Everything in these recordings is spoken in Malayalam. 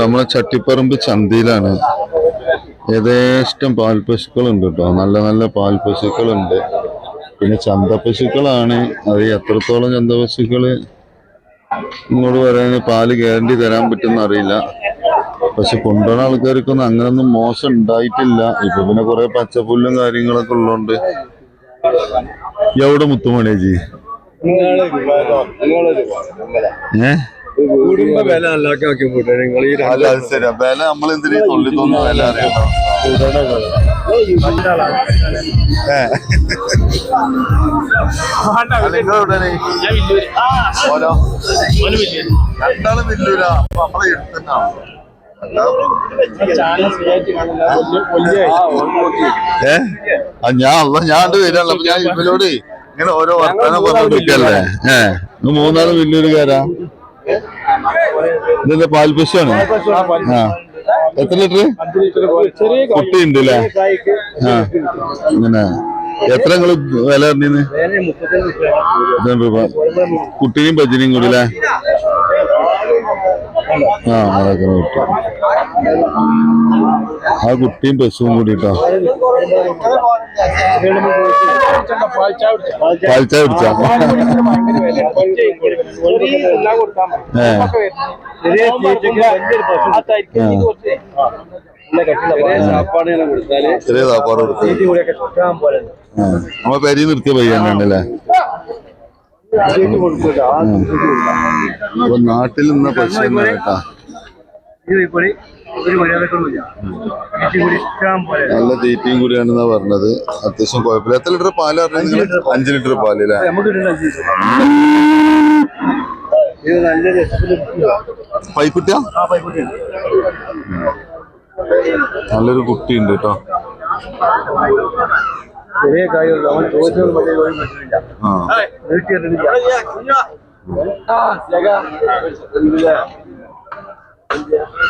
നമ്മളെ ചട്ടിപ്പറമ്പ് ചന്തയിലാണ്. യഥേഷ്ടം പാൽ പശുക്കളുണ്ട് കേട്ടോ. നല്ല നല്ല പാൽ പശുക്കളുണ്ട്. പിന്നെ ചന്ത പശുക്കളാണ്. അത് എത്രത്തോളം ചന്ത പശുക്കൾ? ഇങ്ങോട്ട് പറയുന്നത് പാൽ ഗ്യാരണ്ടി തരാൻ പറ്റുമെന്ന് അറിയില്ല. പക്ഷെ കൊണ്ടുപോണ ആൾക്കാർക്കൊന്നും അങ്ങനൊന്നും മോശം ഉണ്ടായിട്ടില്ല. ഇപ്പൊ പിന്നെ കുറെ പച്ചപ്പുല്ലും കാര്യങ്ങളൊക്കെ ഉള്ളതുകൊണ്ട് എവിടെ മുത്തുമണിയേജി ഏ? കുടുംബ വില അല്ലാക്കി ആക്കി പോട്ടെ. നിങ്ങൾ ഈ അല്ല അത് ശരിയാ. വില നമ്മൾ എന്തിനീ തൊള്ളി തോന്നുന്ന വില അറിയണം ഏ. അല്ല, നിങ്ങളെവിടെയാണ്? ഓലോ? രണ്ടാളും വില്ലൂരാ. അപ്പൊ നമ്മളെ എടുത്തന്നാണ് ഏ? ആ ഞാൻ അല്ല ഞാൻ വരാനുള്ള ഞാൻ ഇവരോട് ഇങ്ങനെ ഓരോ വർത്തമാനം പറഞ്ഞോണ്ടിരിക്കല്ലേ? ഏ? ഇത് മൂന്നാളും വില്ലൂരുകാരാ? ഇതെന്താ പാൽപശുവാണ് ആ. എത്ര ലിറ്റർ കുട്ടിയുണ്ട് അല്ലേ ആ. അങ്ങനെ എത്ര നിങ്ങൾ വില അറിഞ്ഞിന്ന് കുട്ടിയും ഭജനയും കൂടി അല്ലേ ആ അതൊക്കെ കിട്ടും ആ കുട്ടിയും പശുവും കൂടിട്ടോ സാപ്പാട് കൊടുത്താൽ. നമ്മളെ പെരി നിർത്തിയ പയ്യണ്ടല്ലേ നാട്ടിൽ നിന്ന കേട്ടാ. നല്ല തീറ്റയും കൂടിയാണെന്നാ പറഞ്ഞത്. അത്യാവശ്യം കുഴപ്പമില്ല. എത്ര ലിറ്റർ പാൽ പറഞ്ഞു അഞ്ച് ലിറ്റർ പാൽ അല്ലേ പൈക്കുട്ടിയാ? നല്ലൊരു കുട്ടിയുണ്ട് കേട്ടോ ചെറിയ കാര്യമുള്ളൂ. അവൻ ചോദിച്ചത് മറ്റേ ഒരു പറ്റില്ല ആ. നീട്ടിയിട്ടില്ല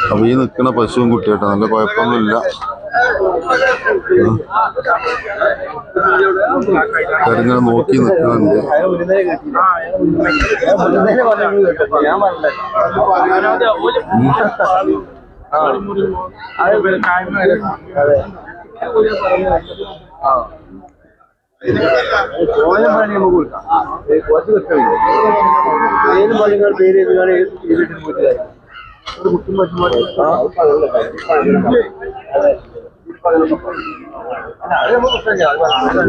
അപ്പൊ ഈ നിക്കണ പശുവും കുട്ടിയാട്ടോ. നല്ല കുഴപ്പമൊന്നുമില്ല. ഇങ്ങനെ നോക്കി നിൽക്കുന്നുണ്ട് ഞാൻ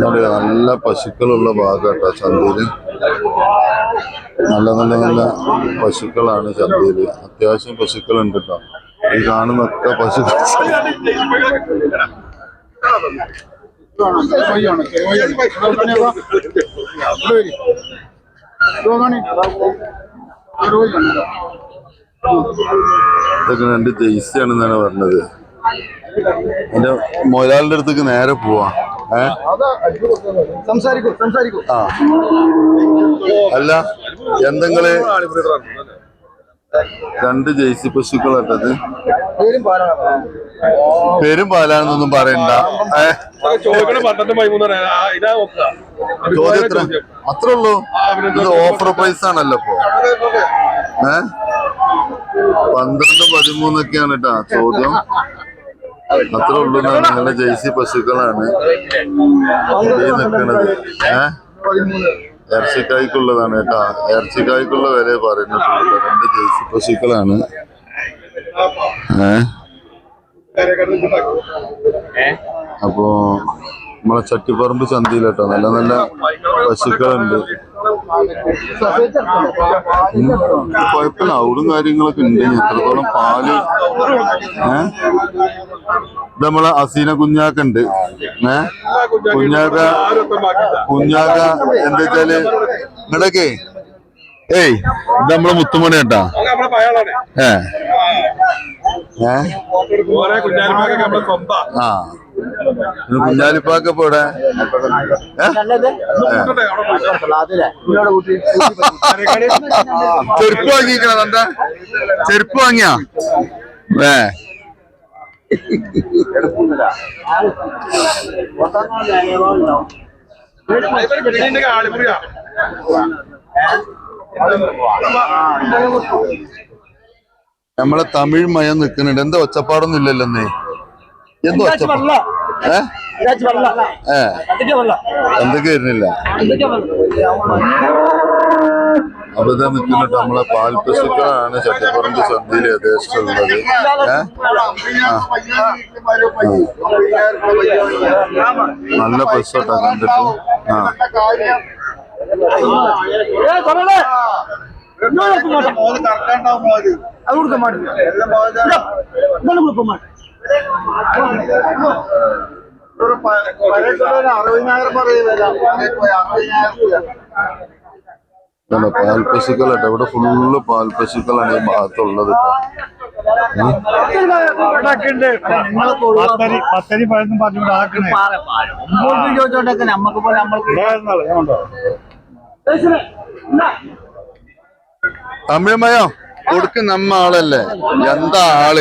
ഒരു നല്ല പശുക്കളുള്ള ഭാഗം കേട്ടോ ചന്തയിൽ. നല്ല നല്ല നല്ല പശുക്കളാണ് ചന്തയിൽ. അത്യാവശ്യം പശുക്കളുണ്ട് കേട്ടോ ഈ കാണുന്നൊക്കെ പശു ഇതൊക്കെ രണ്ട് ജെയ്സി ആണെന്നാണ് പറഞ്ഞത്. എന്റെ മൊലാലിന്റെ അടുത്തേക്ക് നേരെ പോവാ. സംസാരിക്കും സംസാരിക്കൂ സംസാരിക്കൂ. ആ. അല്ല എന്തെങ്കിൽ രണ്ട് ജേഴ്സി പശുക്കളട്ടത്. പേരും പാലാണ്? പേരും പാലാണെന്നൊന്നും പറയണ്ട. ചോദ്യം എത്ര? അത്രേ ഉള്ളൂ ഇത് ഓഫർ പ്രൈസ് ആണല്ലോ ഇപ്പൊ. ഏ? പന്ത്രണ്ട് പതിമൂന്നൊക്കെയാണ് കേട്ടാ ചോദ്യം. അത്രേ ഉള്ളൂ നിങ്ങളുടെ നല്ല ജെയ്സി പശുക്കളാണ് നിൽക്കണത്. ഏ? ഇറച്ചിക്കായ്ക്കുള്ളതാണ് കേട്ടാ. ഇറച്ചിക്കായ്ക്കുള്ള വില പറയുന്നുണ്ട് രണ്ട് ജേഴ്സി പശുക്കളാണ്. അപ്പോ നമ്മളെ ചട്ടിപ്പറമ്പ് ചന്തയിലട്ടോ നല്ല നല്ല പശുക്കളുണ്ട്. കുഴപ്പമില്ല. ഔടും കാര്യങ്ങളൊക്കെ ഉണ്ട്. എത്രത്തോളം പാൽ? ഏ? ഇത് നമ്മളെ അസീന കുഞ്ഞാക്കുണ്ട്. ഏ? കുഞ്ഞാക്ക കുഞ്ഞാക്ക എന്താ വെച്ചാൽ ഏയ് ഇത് നമ്മളെ മുത്തുമണി കേട്ടാ ഏ. ഏ? ആ. കുഞ്ഞാലിപ്പാക്ക? ചെരുപ്പ് വാങ്ങിക്കണ എന്താ ചെരുപ്പ് വാങ്ങിയാ? ഏ. നമ്മളെ തമിഴ് മയം നിക്കുന്നുണ്ട് എന്താ ഒച്ചപ്പാടൊന്നും ഇല്ലല്ലോന്നേ എന്തോ എന്താ ഒച്ചപ്പാട് ഏ? ഏ. എന്തൊക്കെ വരുന്നില്ല? അപ്പൊ നിൽക്കുന്നിട്ട് നമ്മളെ പാൽ പശുക്കളാണ് ചട്ടിപ്പറമ്പ് സദ്യയിൽ യഥേഷ്ടം ഉള്ളത് ഏ? ആ. നല്ല പശുട്ടാ കണ്ടിട്ട്. ആ. അറുപതിനായിരം പറയുന്നില്ല ഇതാണ് പാൽ പശുക്കളാട്ടോ ഇവിടെ ഫുള്ള് പാൽ പശുക്കളാണ് ഈ ഭാഗത്തുള്ളത് അമ്മയമ്മയോ കൊടുക്കുന്ന നമ്മ ആളല്ലേ? എന്താ ആൾ?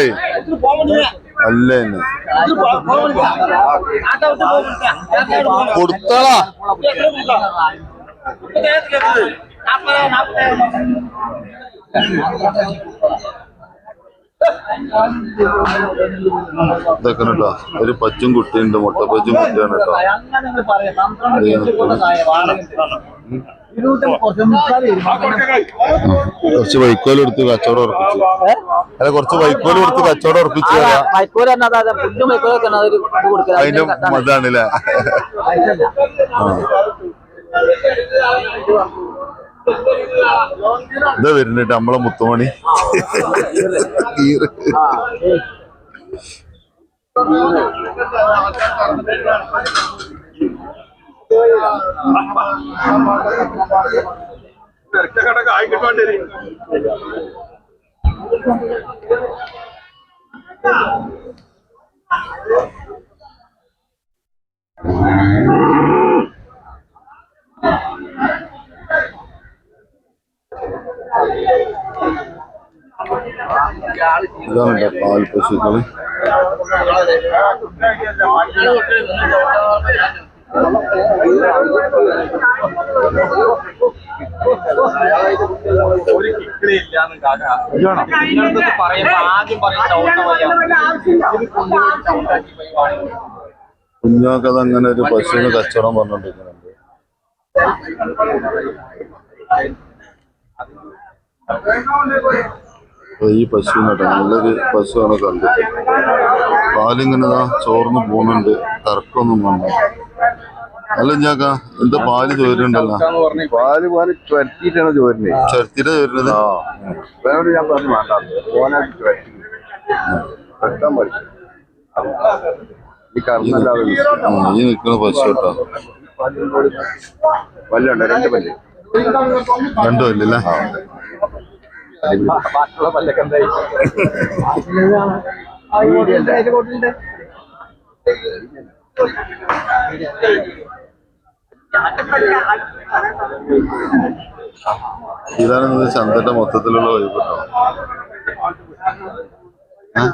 അല്ലേ കൊടുത്താളാ. ഇതൊക്കെ കേട്ടോ ഒരു പച്ചും കുട്ടിയുണ്ട് മുട്ടപ്പച്ചും കുട്ടിയാണ് കേട്ടോ. കുറച്ച് വൈക്കോൽ എടുത്ത് കച്ചവടം ഉറപ്പിച്ചു. അല്ല കുറച്ച് വൈക്കോൽ എടുത്ത് കച്ചവടം ഉറപ്പിച്ചു അതിന്റെ മതാണല്ലേ ആ. ഇതാ വരുന്നുണ്ട് നമ്മളെ മുത്തുമണി കീറ്. ഇതാണ് പാൽ പശുക്കൾ ഒരു കിക്കിളില്ലാന്ന് കാക്ക പറയുമ്പോ ആദ്യം കുഞ്ഞോക്ക് അത് അങ്ങനെ ഒരു പശുവിന് കച്ചവടം പറഞ്ഞോണ്ടിരിക്കുന്നുണ്ട്. ഈ പശുവിനെ കേട്ടോ നല്ലൊരു പശുവാണ് കണ്ടത് പാലിങ്ങനെ ചോർന്ന് പോകുന്നുണ്ട് കറക്കൊന്നും വേണ്ട അല്ല ഞാക്ക എന്താ പാൽ ചോരുണ്ടല്ലോ പാൽ പാൽ ചുരത്തിട്ടാണ് ചോരുന്നത് ചരത്തിട്ട് ചോരുന്നത്? ആ. വേറോട് ഞാൻ പറഞ്ഞു വേണ്ട ചുരത്തി. ഈ നിൽക്കുന്ന. പശു കേട്ടോ. പല്ലുണ്ട് രണ്ട് പല്ല്. രണ്ടു അല്ലല്ലേ ബാക്കിയുള്ള പല്ലൊക്കെ എന്തായി? ഇതാണ് ഇന്ന് ചന്തന്റെ മൊത്തത്തിലുള്ള വൈബ് കേട്ടോ. ആ?